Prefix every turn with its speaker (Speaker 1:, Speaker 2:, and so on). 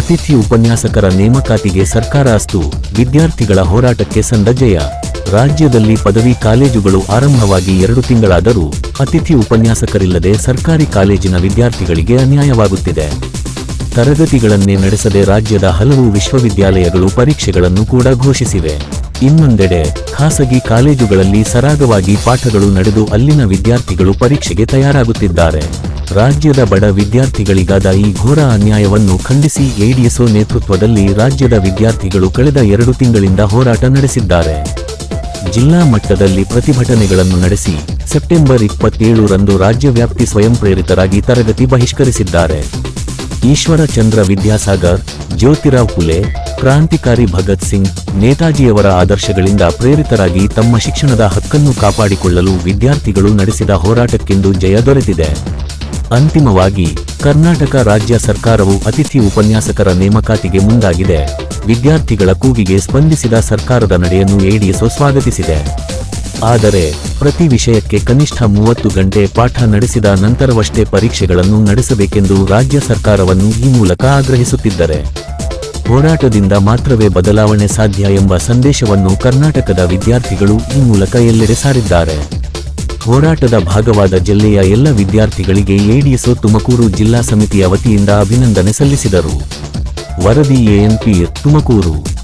Speaker 1: ಅತಿಥಿ ಉಪನ್ಯಾಸಕರ ನೇಮಕಾತಿಗೆ ಸರ್ಕಾರ ಅಸ್ತು. ವಿದ್ಯಾರ್ಥಿಗಳ ಹೋರಾಟಕ್ಕೆ ಸಂದ ಜಯ ರಾಜ್ಯದಲ್ಲಿ ಪದವಿ ಕಾಲೇಜುಗಳು ಆರಂಭವಾಗಿ ಎರಡು ತಿಂಗಳಾದರೂ ಅತಿಥಿ ಉಪನ್ಯಾಸಕರಿಲ್ಲದೆ ಸರ್ಕಾರಿ ಕಾಲೇಜಿನ ವಿದ್ಯಾರ್ಥಿಗಳಿಗೆ ಅನ್ಯಾಯವಾಗುತ್ತಿದೆ. ತರಗತಿಗಳನ್ನೇ ನಡೆಸದೆ ರಾಜ್ಯದ ಹಲವು ವಿಶ್ವವಿದ್ಯಾಲಯಗಳು ಪರೀಕ್ಷೆಗಳನ್ನು ಕೂಡ ಘೋಷಿಸಿವೆ. ಇನ್ನೊಂದೆಡೆ, ಖಾಸಗಿ ಕಾಲೇಜುಗಳಲ್ಲಿ ಸರಾಗವಾಗಿ ಪಾಠಗಳು ನಡೆದು ಅಲ್ಲಿನ ವಿದ್ಯಾರ್ಥಿಗಳು ಪರೀಕ್ಷೆಗೆ ತಯಾರಾಗುತ್ತಿದ್ದಾರೆ. ರಾಜ್ಯದ ಬಡ ವಿದ್ಯಾರ್ಥಿಗಳಿಗಾದ ಈ ಘೋರ ಅನ್ಯಾಯವನ್ನು ಖಂಡಿಸಿ ಎಡಿಎಸ್ಒ ನೇತೃತ್ವದಲ್ಲಿ ರಾಜ್ಯದ ವಿದ್ಯಾರ್ಥಿಗಳು ಕಳೆದ ಎರಡು ತಿಂಗಳಿಂದ ಹೋರಾಟ ನಡೆಸಿದ್ದಾರೆ. ಜಿಲ್ಲಾ ಮಟ್ಟದಲ್ಲಿ ಪ್ರತಿಭಟನೆಗಳನ್ನು ನಡೆಸಿ ಸೆಪ್ಟೆಂಬರ್ ಇಪ್ಪತ್ತೇಳು ರಂದು ರಾಜ್ಯವ್ಯಾಪ್ತಿ ಸ್ವಯಂ ಪ್ರೇರಿತರಾಗಿ ತರಗತಿ ಬಹಿಷ್ಕರಿಸಿದ್ದಾರೆ. ಈಶ್ವರಚಂದ್ರ ವಿದ್ಯಾಸಾಗರ್, ಜ್ಯೋತಿರಾವ್ ಫುಲೆ ಕ್ರಾಂತಿಕಾರಿ ಭಗತ್ ಸಿಂಗ್, ನೇತಾಜಿಯವರ ಆದರ್ಶಗಳಿಂದ ಪ್ರೇರಿತರಾಗಿ ತಮ್ಮ ಶಿಕ್ಷಣದ ಹಕ್ಕನ್ನು ಕಾಪಾಡಿಕೊಳ್ಳಲು ವಿದ್ಯಾರ್ಥಿಗಳು ನಡೆಸಿದ ಹೋರಾಟಕ್ಕೆಂದು ಜಯ ದೊರೆತಿದೆ. ಅಂತಿಮವಾಗಿ, ಕರ್ನಾಟಕ ರಾಜ್ಯ ಸರ್ಕಾರವು ಅತಿಥಿ ಉಪನ್ಯಾಸಕರ ನೇಮಕಾತಿಗೆ ಮುಂದಾಗಿದೆ. ವಿದ್ಯಾರ್ಥಿಗಳ ಕೂಗಿಗೆ ಸ್ಪಂದಿಸಿದ ಸರ್ಕಾರದ ನಡೆಯನ್ನು ಎಡಿಎಸ್ಒ ಸ್ವಾಗತಿಸಿದೆ. ಆದರೆ, ಪ್ರತಿ ವಿಷಯಕ್ಕೆ ಕನಿಷ್ಠ ಮೂವತ್ತು ಗಂಟೆ ಪಾಠ ನಡೆಸಿದ ನಂತರವಷ್ಟೇ ಪರೀಕ್ಷೆಗಳನ್ನು ನಡೆಸಬೇಕೆಂದು ರಾಜ್ಯ ಸರ್ಕಾರವನ್ನು ಈ ಮೂಲಕ ಆಗ್ರಹಿಸುತ್ತಿದ್ದರೆ. ಹೋರಾಟದಿಂದ ಮಾತ್ರವೇ ಬದಲಾವಣೆ ಸಾಧ್ಯ ಎಂಬ ಸಂದೇಶವನ್ನು ಕರ್ನಾಟಕದ ವಿದ್ಯಾರ್ಥಿಗಳು ಈ ಮೂಲಕ ಎಲ್ಲೆಡೆ ಸಾರಿದ್ದಾರೆ. ಹೋರಾಟದ ಭಾಗವಾದ ಜಿಲ್ಲೆಯ ಎಲ್ಲ ವಿದ್ಯಾರ್ಥಿಗಳಿಗೆ ಎಡಿಎಸ್ಒ ತುಮಕೂರು ಜಿಲ್ಲಾ ಸಮಿತಿಯ ವತಿಯಿಂದ ಅಭಿನಂದನೆ ಸಲ್ಲಿಸಿದರು. ವರದಿ ಎಎನ್ಪಿ ತುಮಕೂರು.